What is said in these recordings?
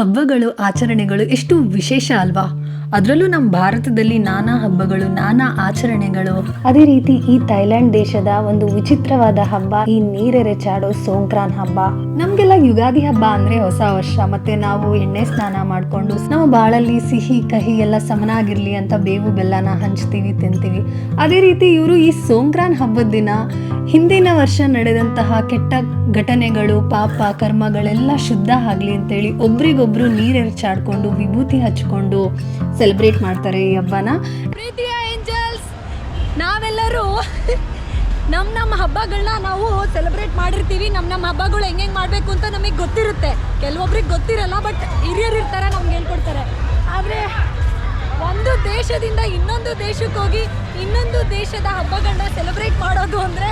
ಹಬ್ಬಗಳು ಆಚರಣೆಗಳು ಎಷ್ಟು ವಿಶೇಷ ಅಲ್ವಾ? ಅದರಲ್ಲೂ ನಮ್ಮ ಭಾರತದಲ್ಲಿ ನಾನಾ ಹಬ್ಬಗಳು, ನಾನಾ ಆಚರಣೆಗಳು. ಅದೇ ರೀತಿ ಈ ಥೈಲ್ಯಾಂಡ್ ದೇಶದ ಒಂದು ವಿಚಿತ್ರವಾದ ಹಬ್ಬ, ಈ ನೀರೆರೆಚಾಡೋ ಸೋಂಕ್ರಾನ್ ಹಬ್ಬ. ನಮ್ಗೆಲ್ಲ ಯುಗಾದಿ ಹಬ್ಬ ಅಂದ್ರೆ ಹೊಸ ವರ್ಷ, ಮತ್ತೆ ನಾವು ಎಣ್ಣೆ ಸ್ನಾನ ಮಾಡ್ಕೊಂಡು ನಮ್ಮ ಬಾಳಲ್ಲಿ ಸಿಹಿ, ಕಹಿ ಎಲ್ಲ ಸಮನಾಗಿರ್ಲಿ ಅಂತ ಬೇವು ಬೆಲ್ಲನ ಹಂಚ್ತೀವಿ, ತಿಂತೀವಿ. ಅದೇ ರೀತಿ ಇವರು ಈ ಸೋಂಕ್ರಾನ್ ಹಬ್ಬದ ದಿನ ಹಿಂದಿನ ವರ್ಷ ನಡೆದಂತಹ ಕೆಟ್ಟ ಘಟನೆಗಳು, ಪಾಪ, ಕರ್ಮಗಳೆಲ್ಲ ಶುದ್ಧ ಆಗ್ಲಿ ಅಂತೇಳಿ ಒಬ್ರಿಗೊಬ್ರು ನೀರೆರಚಾಡ್ಕೊಂಡು ವಿಭೂತಿ ಹಚ್ಕೊಂಡು ಸೆಲೆಬ್ರೇಟ್ ಮಾಡ್ತಾರೆ ಈ ಹಬ್ಬನ. ಪ್ರೀತಿಯ ಏಂಜಲ್ಸ್ ನಾವೆಲ್ಲರೂ ನಮ್ಮ ನಮ್ಮ ಹಬ್ಬಗಳನ್ನ ನಾವು ಸೆಲೆಬ್ರೇಟ್ ಮಾಡಿರ್ತೀವಿ. ನಮ್ಮ ನಮ್ಮ ಹಬ್ಬಗಳು ಹೆಂಗೆ ಮಾಡಬೇಕು ಅಂತ ನಮಗೆ ಗೊತ್ತಿರುತ್ತೆ. ಕೆಲವೊಬ್ರಿಗೆ ಗೊತ್ತಿರಲ್ಲ ಬಟ್ ಹಿರಿಯರು ಇರ್ತಾರೆ, ನಮ್ಗೆ ಹೇಳ್ಕೊಡ್ತಾರೆ. ಆದರೆ ಒಂದು ದೇಶದಿಂದ ಇನ್ನೊಂದು ದೇಶಕ್ಕೆ ಹೋಗಿ ಇನ್ನೊಂದು ದೇಶದ ಹಬ್ಬಗಳನ್ನ ಸೆಲೆಬ್ರೇಟ್ ಮಾಡೋದು ಅಂದರೆ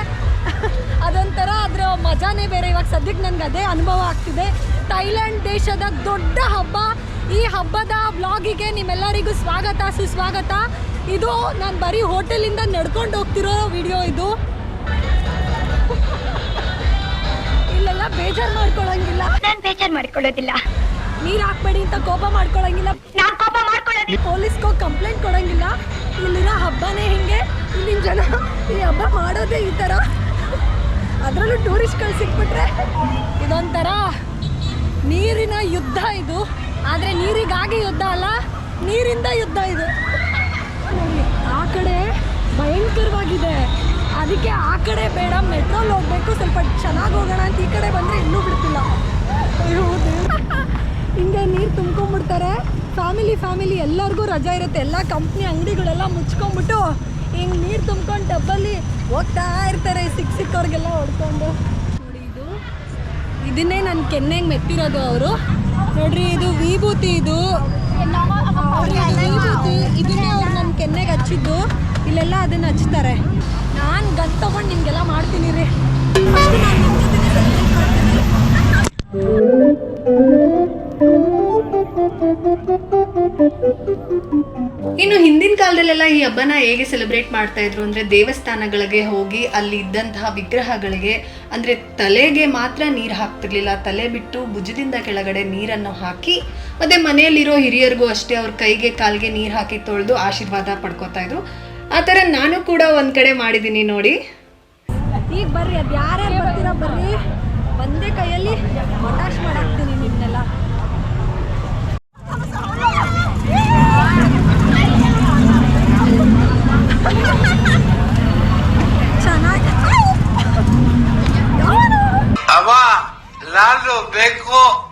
ಅದೊಂಥರ ಅದರ ಮಜಾನೇ ಬೇರೆ. ಇವಾಗ ಸದ್ಯಕ್ಕೆ ನನಗೆ ಅದೇ ಅನುಭವ ಆಗ್ತಿದೆ. ಥೈಲ್ಯಾಂಡ್ ದೇಶದ ದೊಡ್ಡ ಹಬ್ಬ ಈ ಹಬ್ಬದ ಬ್ಲಾಗಿಗೆ ನಿಮ್ಮೆಲ್ಲರಿಗೂ ಸ್ವಾಗತ ಸುಸ್ವಾಗತ. ಇದು ನಾನು ಬರೀ ಹೋಟೆಲಿಂದ ನಡ್ಕೊಂಡು ಹೋಗ್ತಿರೋ ವಿಡಿಯೋ ಇದು. ಇಲ್ಲೆಲ್ಲ ಬೇಜಾರು ಮಾಡ್ಕೊಳ್ಳಂಗಿಲ್ಲ ನಾನು ಬೇಜಾರು ಮಾಡ್ಕೊಳ್ಳೋದಿಲ್ಲ. ನೀರು ಹಾಕ್ಬೇಡಿ ಅಂತ ಕೋಪ ಮಾಡ್ಕೊಳ್ಳಂಗಿಲ್ಲ ನಾನು ಕೋಪ ಮಾಡ್ಕೊಳ್ಳೋದಿಲ್ಲ. ಪೊಲೀಸ್ಗೋ ಕಂಪ್ಲೇಂಟ್ ಕೊಡಂಗಿಲ್ಲ. ಇಲ್ಲಿರೋ ಹಬ್ಬನೇ ಹಿಂಗೆ. ಇಲ್ಲಿನ ಜನ ಈ ಹಬ್ಬ ಮಾಡೋದೇ ಈ ಥರ ಅದರಲ್ಲೂ ಟೂರಿಸ್ಟ್ಗಳು ಸಿಕ್ಬಿಟ್ರೆ ಇದೊಂಥರ ನೀರಿನ ಯುದ್ಧ ಇದು. ಆದರೆ ನೀರಿಗಾಗಿ ಯುದ್ಧ ಅಲ್ಲ, ನೀರಿಂದ ಯುದ್ಧ ಇದು. ಆ ಕಡೆ ಭಯಂಕರವಾಗಿದೆ. ಅದಕ್ಕೆ ಆ ಕಡೆ ಬೇಡ ಮೆಟ್ರೋಲ್ ಹೋಗ್ಬೇಕು, ಸ್ವಲ್ಪ ಚೆನ್ನಾಗಿ ಹೋಗೋಣ ಅಂತ ಈ ಕಡೆ ಬಂದರೆ ಇನ್ನೂ ಬಿಡ್ತಿಲ್ಲ. ಹಿಂಗೆ ನೀರು ತುಂಬ್ಕೊಂಡ್ಬಿಡ್ತಾರೆ. ಫ್ಯಾಮಿಲಿ ಫ್ಯಾಮಿಲಿ, ಎಲ್ಲರಿಗೂ ರಜಾ ಇರುತ್ತೆ. ಎಲ್ಲ ಕಂಪ್ನಿ ಅಂಗಡಿಗಳೆಲ್ಲ ಮುಚ್ಕೊಂಡ್ಬಿಟ್ಟು ಹಿಂಗೆ ನೀರು ತುಂಬ್ಕೊಂಡು ಡಬ್ಬಲ್ಲಿ ಹೋಗ್ತಾ ಇರ್ತಾರೆ ಸಿಕ್ಕ ಸಿಕ್ಕವ್ರಿಗೆಲ್ಲ ಹೊಡ್ಕೊಂಡು. ನೋಡಿ ಇದು. ಇದನ್ನೇ ನನ್ನ ಕೆನ್ನೆಗೆ ಮೆತ್ತಿರೋದು ಅವರು. ನೋಡ್ರಿ, ಇದು ವಿಭೂತಿ ಇದು. ವಿಭೂತಿ. ಇದನ್ನೇ ಅವ್ರು ನಮ್ಮ ಕೆನ್ನೆಗೆ ಹಚ್ಚಿದ್ದು. ಇಲ್ಲೆಲ್ಲ ಅದನ್ನ ಹಚ್ತಾರೆ. ನಾನು ಗನ್ ತಗೊಂಡು ನಿಮಗೆಲ್ಲ ಮಾಡ್ತೀನಿ ರೀ. ಕಾಲದಲ್ಲೆಲ್ಲ ಈ ಹಬ್ಬನ ಹೇಗೆ ಸೆಲೆಬ್ರೇಟ್ ಮಾಡ್ತಾ ಇದ್ರು ಅಂದ್ರೆ ದೇವಸ್ಥಾನಗಳಿಗೆ ಹೋಗಿ ಅಲ್ಲಿ ಇದ್ದಂತಹ ವಿಗ್ರಹಗಳಿಗೆ, ಅಂದ್ರೆ ತಲೆಗೆ ಮಾತ್ರ ನೀರು ಹಾಕ್ತಿರ್ಲಿಲ್ಲ. ತಲೆ ಬಿಟ್ಟು ಭುಜದಿಂದ ಕೆಳಗಡೆ ನೀರನ್ನು ಹಾಕಿ, ಮತ್ತೆ ಮನೆಯಲ್ಲಿರೋ ಹಿರಿಯರಿಗೂ ಅಷ್ಟೇ ಅವ್ರ ಕೈಗೆ ಕಾಲಿಗೆ ನೀರು ಹಾಕಿ ತೊಳೆದು ಆಶೀರ್ವಾದ ಪಡ್ಕೋತಾ ಇದ್ರು. ಆ ತರ ನಾನು ಕೂಡ ಒಂದ್ ಕಡೆ ಮಾಡಿದೀನಿ ನೋಡಿ. ಈಗ ಬರ್ರಿ, ಅದು ಯಾರ್ಯಾರು ಬರ್ತೀರಾ ಬರ್ರಿ. ಒಂದೇ ಕೈಯಲ್ಲಿ ಮಾಡಾಕ್ತೀನಿ ನಿಮ್ಮನ್ನೆಲ್ಲ じゃないです。あわ、ラルベコ。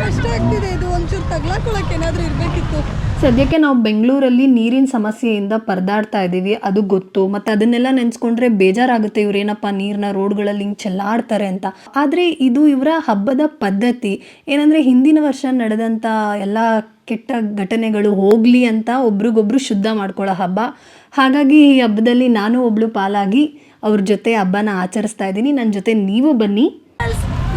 ಕಷ್ಟ ಆಗ್ತಿದೆ. ಇದು ಒಂಚೂರು ತಗ್ಲಾಕೊಳಕ್ಕೆ ಏನಾದರೂ ಇರಬೇಕಿತ್ತು. ಸದ್ಯಕ್ಕೆ ನಾವು ಬೆಂಗಳೂರಲ್ಲಿ ನೀರಿನ ಸಮಸ್ಯೆಯಿಂದ ಪರದಾಡ್ತಾ ಇದ್ದೀವಿ. ಅದು ಗೊತ್ತು. ಮತ್ತು ಅದನ್ನೆಲ್ಲ ನೆನೆಸ್ಕೊಂಡ್ರೆ ಬೇಜಾರಾಗುತ್ತೆ. ಇವ್ರೇನಪ್ಪ ನೀರನ್ನ ರೋಡ್ಗಳಲ್ಲಿ ಹಿಂಗೆ ಚೆಲ್ಲಾಡ್ತಾರೆ ಅಂತ. ಆದರೆ ಇದು ಇವರ ಹಬ್ಬದ ಪದ್ಧತಿ. ಏನಂದರೆ ಹಿಂದಿನ ವರ್ಷ ನಡೆದಂಥ ಎಲ್ಲ ಕೆಟ್ಟ ಘಟನೆಗಳು ಹೋಗಲಿ ಅಂತ ಒಬ್ರಿಗೊಬ್ರು ಶುದ್ಧ ಮಾಡ್ಕೊಳ್ಳೋ ಹಬ್ಬ. ಹಾಗಾಗಿ ಈ ಹಬ್ಬದಲ್ಲಿ ನಾನು ಒಬ್ಳು ಪಾಲಾಗಿ ಅವ್ರ ಜೊತೆ ಹಬ್ಬನ ಆಚರಿಸ್ತಾ ಇದ್ದೀನಿ. ನನ್ನ ಜೊತೆ ನೀವು ಬನ್ನಿ.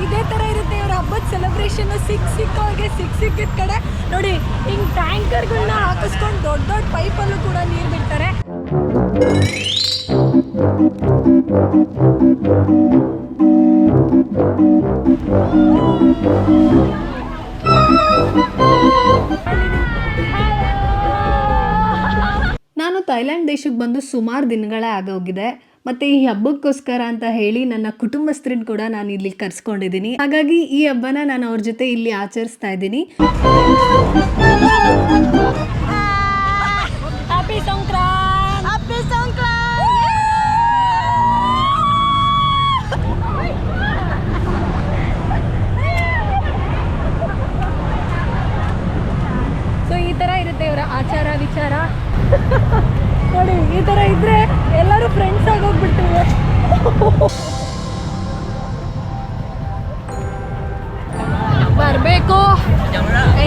ಇದೇ ಥರ ಇರುತ್ತೆ. ಹಬ್ಬದ ಸೆಲೆಬ್ರೇಷನ್ ಸಿಕ್ ಸಿಕ್ಕವ್ರಿಗೆ ಸಿಕ್ ಸಿಕ್ಕಿದ ಕಡೆ ನೋಡಿ, ಹಿಂಗೆ ಟ್ಯಾಂಕರ್ಗಳನ್ನ ಹಾಕಿಸ್ಕೊಂಡು ದೊಡ್ಡ ದೊಡ್ಡ ಪೈಪಲ್ಲೂ ಕೂಡ ನೀರು ಬಿಡ್ತಾರೆ. ನಾನು ಥೈಲ್ಯಾಂಡ್ ದೇಶಕ್ಕೆ ಬಂದು ಸುಮಾರು ದಿನಗಳೇ ಆಗೋಗಿದೆ. ಮತ್ತೆ ಈ ಹಬ್ಬಕ್ಕೋಸ್ಕರ ಅಂತ ಹೇಳಿ ನನ್ನ ಕುಟುಂಬಸ್ಥರನ್ನ ಕೂಡ ನಾನು ಇಲ್ಲಿ ಕರ್ಸ್ಕೊಂಡಿದ್ದೀನಿ. ಹಾಗಾಗಿ ಈ ಹಬ್ಬನ ನಾನು ಅವ್ರ ಜೊತೆ ಇಲ್ಲಿ ಆಚರಿಸ್ತಾ ಇದ್ದೀನಿ. ಸೊ ಈ ಥರ ಇರುತ್ತೆ ಇವರ ಆಚಾರ ವಿಚಾರ. ನೋಡಿ ಈ ಥರ ಇದ್ರೆ ಎಲ್ಲರೂ ಫ್ರೆಂಡ್ಸ್ ಆಗೋಗ್ಬಿಡ್ತೀವಿ. ಬರಬೇಕು.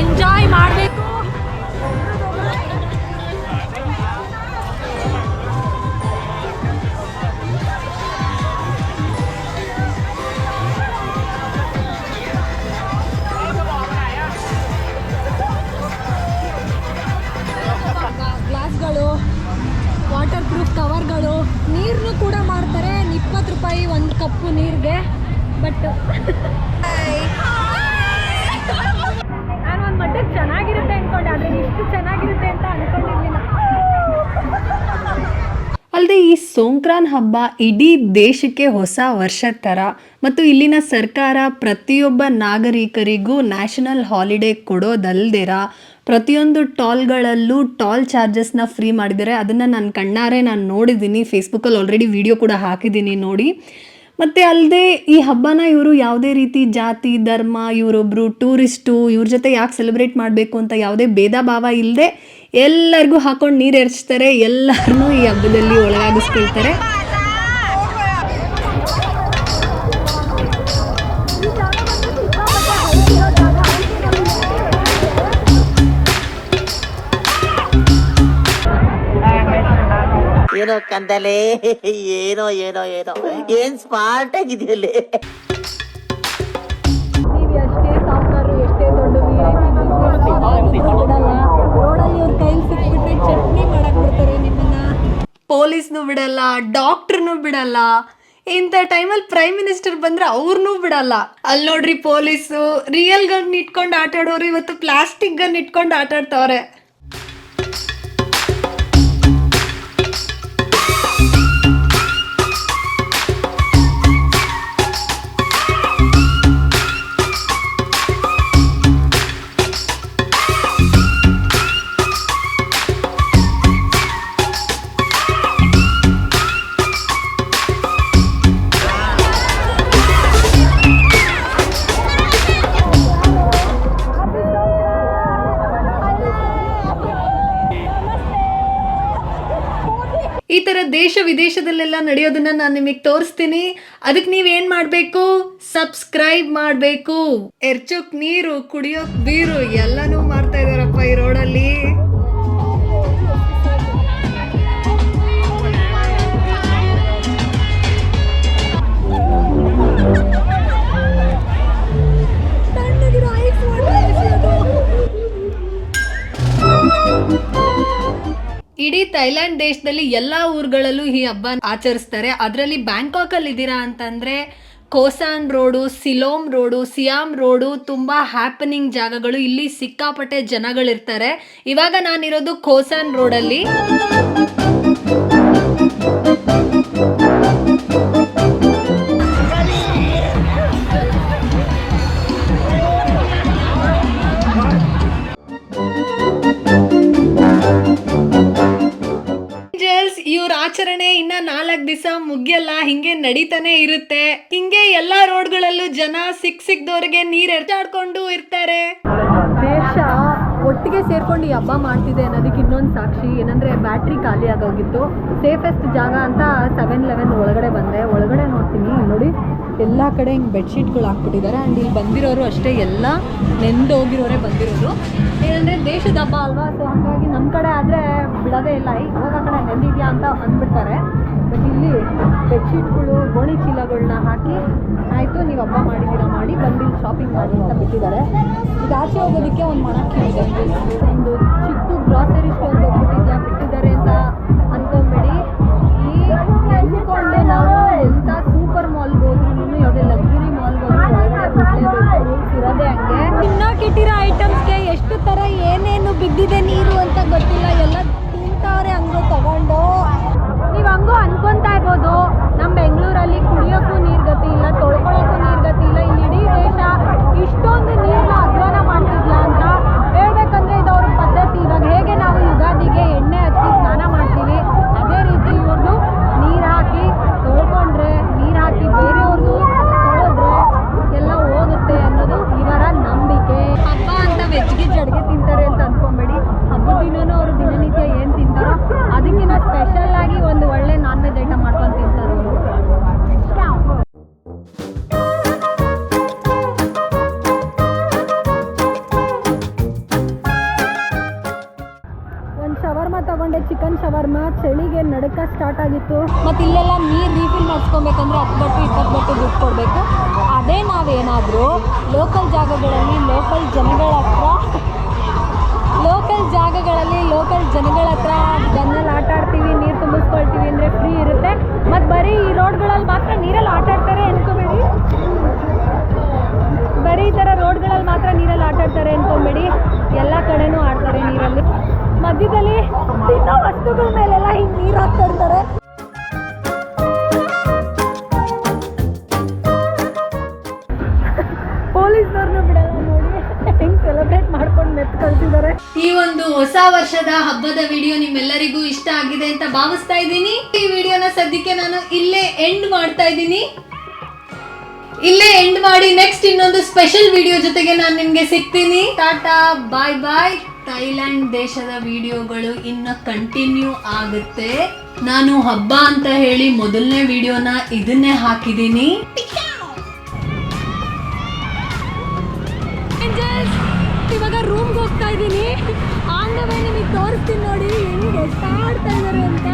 ಎಂಜಾಯ್ ಮಾಡಬೇಕು. ಅಲ್ಲದೆ ಈ ಸೋಂಕ್ರಾನ್ ಹಬ್ಬ ಇಡೀ ದೇಶಕ್ಕೆ ಹೊಸ ವರ್ಷದ ಥರ ಮತ್ತು ಇಲ್ಲಿನ ಸರ್ಕಾರ ಪ್ರತಿಯೊಬ್ಬ ನಾಗರಿಕರಿಗೂ ನ್ಯಾಷನಲ್ ಹಾಲಿಡೇ ಕೊಡೋದಲ್ದಿರ ಪ್ರತಿಯೊಂದು ಟಾಲ್ಗಳಲ್ಲೂ ಟಾಲ್ ಚಾರ್ಜಸ್ನ ಫ್ರೀ ಮಾಡಿದ್ದಾರೆ. ಅದನ್ನು ನಾನು ಕಣ್ಣಾರೆ ನಾನು ನೋಡಿದ್ದೀನಿ. ಫೇಸ್ಬುಕ್ಕಲ್ಲಿ ಆಲ್ರೆಡಿ ವಿಡಿಯೋ ಕೂಡ ಹಾಕಿದ್ದೀನಿ ನೋಡಿ. ಮತ್ತು ಅಲ್ಲದೆ ಈ ಹಬ್ಬನ ಇವರು ಯಾವುದೇ ರೀತಿ ಜಾತಿ, ಧರ್ಮ ಇವರೊಬ್ಬರು ಟೂರಿಸ್ಟು, ಇವ್ರ ಜೊತೆ ಯಾಕೆ ಸೆಲೆಬ್ರೇಟ್ ಮಾಡಬೇಕು ಅಂತ ಯಾವುದೇ ಭೇದ ಭಾವ ಇಲ್ಲದೆ ಎಲ್ಲರಿಗೂ ಹಾಕೊಂಡು ನೀರು ಎರಚ್ತಾರೆ ಎಲ್ಲರನ್ನೂ ಈ ಹಬ್ಬದಲ್ಲಿ ಒಳಗಾಗಿಸ್ಕೊಳ್ತಾರೆ. ಏನೋ ಕಂದಲೆ? ಏನೋ ಏನೋ ಏನೋ. ಏನ್ ಸ್ಮಾರ್ಟ್ ಆಗಿದೆಯಲ್ಲೇ ನೀವು ಎಷ್ಟೇ ದೊಡ್ಡ ವಿ ಐ ಪಿ ಬಿಡಲ್ಲ ರೋಡಲ್ಲಿ ಇವ್ರ ಕೈಲಿ ಸಿಕ್ಬಿಟ್ರೆ ಚಟ್ನಿ ಮಾಡಕ್ ಬಿಡ್ತಾರೆ ನಿಮ್ಮನ್ನ. ಪೊಲೀಸ್ನೂ ಬಿಡಲ್ಲ ಡಾಕ್ಟ್ರನ್ನೂ ಬಿಡಲ್ಲ. ಇಂಥ ಟೈಮಲ್ಲಿ ಪ್ರೈಮ್ ಮಿನಿಸ್ಟರ್ ಬಂದ್ರೆ ಅವ್ರನ್ನೂ ಬಿಡಲ್ಲ. ಅಲ್ಲಿ ನೋಡ್ರಿ ಪೊಲೀಸು ರಿಯಲ್ ಗನ್ ಇಟ್ಕೊಂಡು ಆಟ ಆಡೋರು ಇವತ್ತು ಪ್ಲಾಸ್ಟಿಕ್ ಗನ್ ಇಟ್ಕೊಂಡು ಆಟ ಆಡ್ತವ್ರೆ ದೇಶ ವಿದೇಶದಲ್ಲೆಲ್ಲ ನಡೆಯೋದನ್ನ ನಾನು ನಿಮಗೆ ತೋರಿಸ್ತೀನಿ. ಅದಕ್ಕೆ ನೀವೇನು ಮಾಡಬೇಕು? ಸಬ್ಸ್ಕ್ರೈಬ್ ಮಾಡಬೇಕು. ಎರ್ಚೋಕ್ ನೀರು, ಕುಡಿಯೋಕ್ ಬೀರು ಎಲ್ಲನೂ ಮಾಡ್ತಾ ಇದಾರಪ್ಪ ಈ ರೋಡಲ್ಲಿ ದೇಶದಲ್ಲಿ ಎಲ್ಲ ಊರುಗಳಲ್ಲೂ ಈ ಹಬ್ಬ ಆಚರಿಸ್ತಾರೆ. ಅದರಲ್ಲಿ ಬ್ಯಾಂಕಾಕಲ್ಲಿ ಇದ್ದೀರಾ ಅಂತಂದ್ರೆ Khao San road, Silom road, Siam road ತುಂಬ ಹ್ಯಾಪನಿಂಗ್ ಜಾಗಗಳು. ಇಲ್ಲಿ ಸಿಕ್ಕಾಪಟ್ಟೆ ಜನಗಳಿರ್ತಾರೆ. ಇವಾಗ ನಾನಿರೋದು ಕೋಸಾನ್ ರೋಡಲ್ಲಿ. ಆಚರಣೆ ಇನ್ನ ನಾಲ್ಕು ದಿವಸ ಮುಗಿಯಲ್ಲ, ಹಿಂಗೆ ನಡೀತಾನೆ ಇರುತ್ತೆ. ಹಿಂಗೆ ಎಲ್ಲಾ ರೋಡ್ಗಳಲ್ಲೂ ಜನ ಸಿಕ್ ಸಿಕ್ದವ್ರಿಗೆ ನೀರ್ ಎರಚಾಡ್ಕೊಂಡು ಇರ್ತಾರೆ. ದೇಶ ಒಟ್ಟಿಗೆ ಸೇರ್ಕೊಂಡು ಈ ಹಬ್ಬ ಮಾಡ್ತಿದೆ ಅನ್ನೋದಕ್ಕೆ ಇನ್ನೊಂದು ಸಾಕ್ಷಿ, ಏನಂದ್ರೆ ಬ್ಯಾಟ್ರಿ ಖಾಲಿ ಆಗೋಗಿತ್ತು. ಸೇಫೆಸ್ಟ್ ಜಾಗ ಅಂತ ಸೆವೆನ್ ಲೆವೆನ್ ಒಳಗಡೆ ಬಂದೆ. ಒಳಗಡೆ ನೋಡ್ತೀನಿ. ನೋಡಿ, ಎಲ್ಲ ಕಡೆ ಹಿಂಗೆ ಬೆಡ್ಶೀಟ್ಗಳು ಹಾಕ್ಬಿಟ್ಟಿದ್ದಾರೆ. ಆ್ಯಂಡ್ ಇಲ್ಲಿ ಬಂದಿರೋರು ಅಷ್ಟೇ, ಎಲ್ಲ ನೆಂದೋಗಿರೋರೇ ಬಂದಿರೋರು ಏನಂದರೆ ದೇಶದ ಹಬ್ಬ ಅಲ್ವಾ? ಸೊ ಹಾಗಾಗಿ ನಮ್ಮ ಕಡೆ ಆದರೆ ಬಿಡೋದೇ ಇಲ್ಲ. ಹೋಗೋ ಕಡೆ ನೆಂದಿದ್ಯಾ ಅಂತ ಅಂದ್ಬಿಡ್ತಾರೆ. ಬಟ್ ಇಲ್ಲಿ ಬೆಡ್ಶೀಟ್ಗಳು, ಗೋಣಿ ಚೀಲಗಳನ್ನ ಹಾಕಿ ಆಯಿತು, ನೀವು ಹಬ್ಬ ಮಾಡಿದ್ದೀರಾ ಮಾಡಿ ಬಂದು ಶಾಪಿಂಗ್ ಮಾಡಿ ಅಂತ ಬಿಟ್ಟಿದ್ದಾರೆ. ಈಗ ಆಚೆ ಹೋಗೋದಕ್ಕೆ ಒಂದು ಮನಕ್ಕೆ ಇದೆ ಒಂದು ಚಿಕ್ಕ ಗ್ರಾಸರಿ ಸ್ಟೋರ್ ಬಿದ್ದಿದೆ ನೀರು ಅಂತ ಗೊತ್ತಿಲ್ಲ. ಎಲ್ಲ ತಿಂತವ್ರೆ ಹಂಗೋ ತಗೊಂಡು. ನೀವು ಹಂಗೂ ಅನ್ಕೊಂತಾ ಇರ್ಬೋದು. ಚಿಕನ್ ಶವರ್ಮ ಚಳಿಗೆ ನಡಕ ಸ್ಟಾರ್ಟ್ ಆಗಿತ್ತು. ಮತ್ತು ಇಲ್ಲೆಲ್ಲ ನೀರು ರೀಫಿಲ್ ಮಾಡಿಸ್ಕೊಬೇಕಂದ್ರೆ ಹತ್ತು ಬಟ್ಟು, ಇಪ್ಪತ್ತು ಬಟ್ಟು ದುಡ್ಡು ಕೊಡಬೇಕು. ಅದೇ ನಾವೇನಾದರೂ ಲೋಕಲ್ ಜಾಗಗಳಲ್ಲಿ ಲೋಕಲ್ ಜನಗಳ ಹತ್ರ ಲೋಕಲ್ ಜಾಗಗಳಲ್ಲಿ ಲೋಕಲ್ ಜನಗಳ ಹತ್ರ ಗನ್ನಲ್ಲಿ ಆಟ ಆಡ್ತೀವಿ ನೀರು ತುಂಬಿಸ್ಕೊಳ್ತೀವಿ ಅಂದರೆ ಫ್ರೀ ಇರುತ್ತೆ. ಮತ್ತು ಬರೀ ಈ ರೋಡ್ಗಳಲ್ಲಿ ಮಾತ್ರ ನೀರಲ್ಲಿ ಆಟ ಆಡ್ತಾರೆ ಅನ್ಕೋಬೇಡಿ. ಬರೀ ಈ ಥರ ರೋಡ್ಗಳಲ್ಲಿ ಮಾತ್ರ ನೀರಲ್ಲಿ ಆಟ ಆಡ್ತಾರೆ ಅನ್ಕೊಂಬೇಡಿ. ಎಲ್ಲ ಕಡೆನೂ ಆಡ್ತಾರೆ ನೀರಲ್ಲಿ. ಮಧ್ಯದಲ್ಲಿ ತಿನ್ನೋ ವಸ್ತುಗಳ ಮೇಲೆಲ್ಲ ಹಿಂಗೆ ನೀರು ಹಾಕ್ತಾ ಇರ್ತಾರೆ. ನೋಡಿ. ಸೆಲೆಬ್ರೇಟ್ ಮಾಡ್ಕೊಂಡು ಈ ಒಂದು ಹೊಸ ವರ್ಷದ ಹಬ್ಬದ ವಿಡಿಯೋ ನಿಮ್ಮೆಲ್ಲರಿಗೂ ಇಷ್ಟ ಆಗಿದೆ ಅಂತ ಭಾವಿಸ್ತಾ ಇದ್ದೀನಿ. ಈ ವಿಡಿಯೋನ ಸದ್ಯಕ್ಕೆ ನಾನು ಇಲ್ಲೇ ಎಂಡ್ ಮಾಡ್ತಾ ಇದ್ದೀನಿ. ಇಲ್ಲೇ ಎಂಡ್ ಮಾಡಿ ನೆಕ್ಸ್ಟ್ ಇನ್ನೊಂದು ಸ್ಪೆಷಲ್ ವಿಡಿಯೋ ಜೊತೆಗೆ ನಾನು ನಿಮ್ಗೆ ಸಿಗ್ತೀನಿ. ಟಾಟಾ ಬಾಯ್ ಬಾಯ್ ಥೈಲ್ಯಾಂಡ್ ದೇಶದ ವಿಡಿಯೋಗಳು ಇನ್ನು ಕಂಟಿನ್ಯೂ ಆಗುತ್ತೆ. ನಾನು ಹಬ್ಬ ಅಂತ ಹೇಳಿ ಮೊದಲನೇ ವಿಡಿಯೋನ ಇದನ್ನೇ ಹಾಕಿದ್ದೀನಿ. ಇವಾಗ ರೂಮ್ಗೆ ಹೋಗ್ತಾ ಇದ್ದೀನಿ. ಆನ್ ದ ವೇ ನಿಮಗೆ ತೋರಿಸ್ತೀನಿ ನೋಡಿ, ಹೆಂಗೆ ಎಷ್ಟ ಆಡ್ತಾ ಇದ್ದಾರೆ ಅಂತ.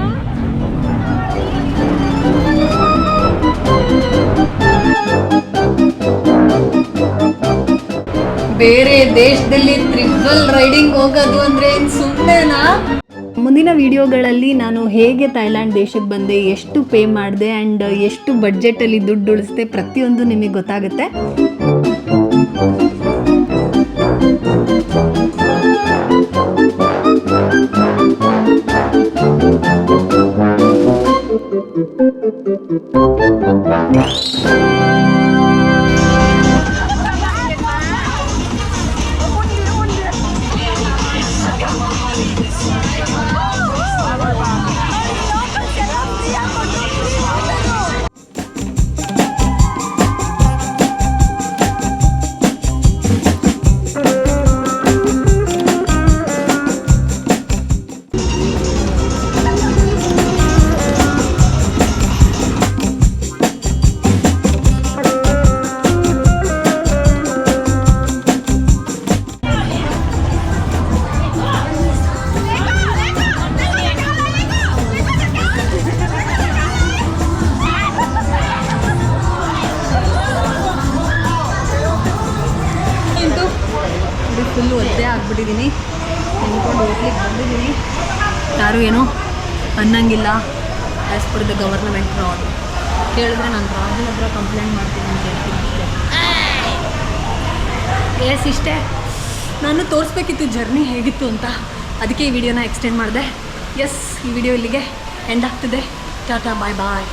ಬೇರೆ ದೇಶದಲ್ಲಿ ಟ್ರಿಪಲ್ ರೈಡಿಂಗ್ ಹೋಗೋದು ಅಂದ್ರೆ ಸುಮ್ಮನೆನಾ ಮುಂದಿನ ವಿಡಿಯೋಗಳಲ್ಲಿ ನಾನು ಹೇಗೆ ಥೈಲ್ಯಾಂಡ್ ದೇಶಕ್ಕೆ ಬಂದೆ, ಎಷ್ಟು ಪೇ ಮಾಡಿದೆ ಆ್ಯಂಡ್ ಎಷ್ಟು ಬಡ್ಜೆಟಲ್ಲಿ ದುಡ್ಡು ಉಳಿಸಿದೆ ಪ್ರತಿಯೊಂದು ನಿಮಗೆ ಗೊತ್ತಾಗುತ್ತೆ. ನಿಂತ್ಕೊಂಡು ಹೋಗ್ಲಿಕ್ಕೆ ಬಂದಿದ್ದೀನಿ ಯಾರು ಏನೋ ಅನ್ನಂಗಿಲ್ಲ. ಆ್ಯಸ್ ಪರ್ ದ ಗವರ್ನಮೆಂಟ್ ರಾಡ್ ಕೇಳಿದ್ರೆ ನಾನು ರಾಜನ ಹತ್ರ ಕಂಪ್ಲೇಂಟ್ ಮಾಡ್ತೀನಿ ಅಂತ ಹೇಳ್ತೀನಿ ಅಷ್ಟೇ. ಎಸ್ ಇಷ್ಟೇ. ನಾನು ತೋರಿಸ್ಬೇಕಿತ್ತು ಜರ್ನಿ ಹೇಗಿತ್ತು ಅಂತ. ಅದಕ್ಕೆ ಈ ವಿಡಿಯೋನ ಎಕ್ಸ್ಟೆಂಡ್ ಮಾಡಿದೆ. ಎಸ್ ಈ ವಿಡಿಯೋ ಇಲ್ಲಿಗೆ ಎಂಡ್ ಆಗ್ತಿದೆ. ಟಾಟಾ ಬಾಯ್ ಬಾಯ್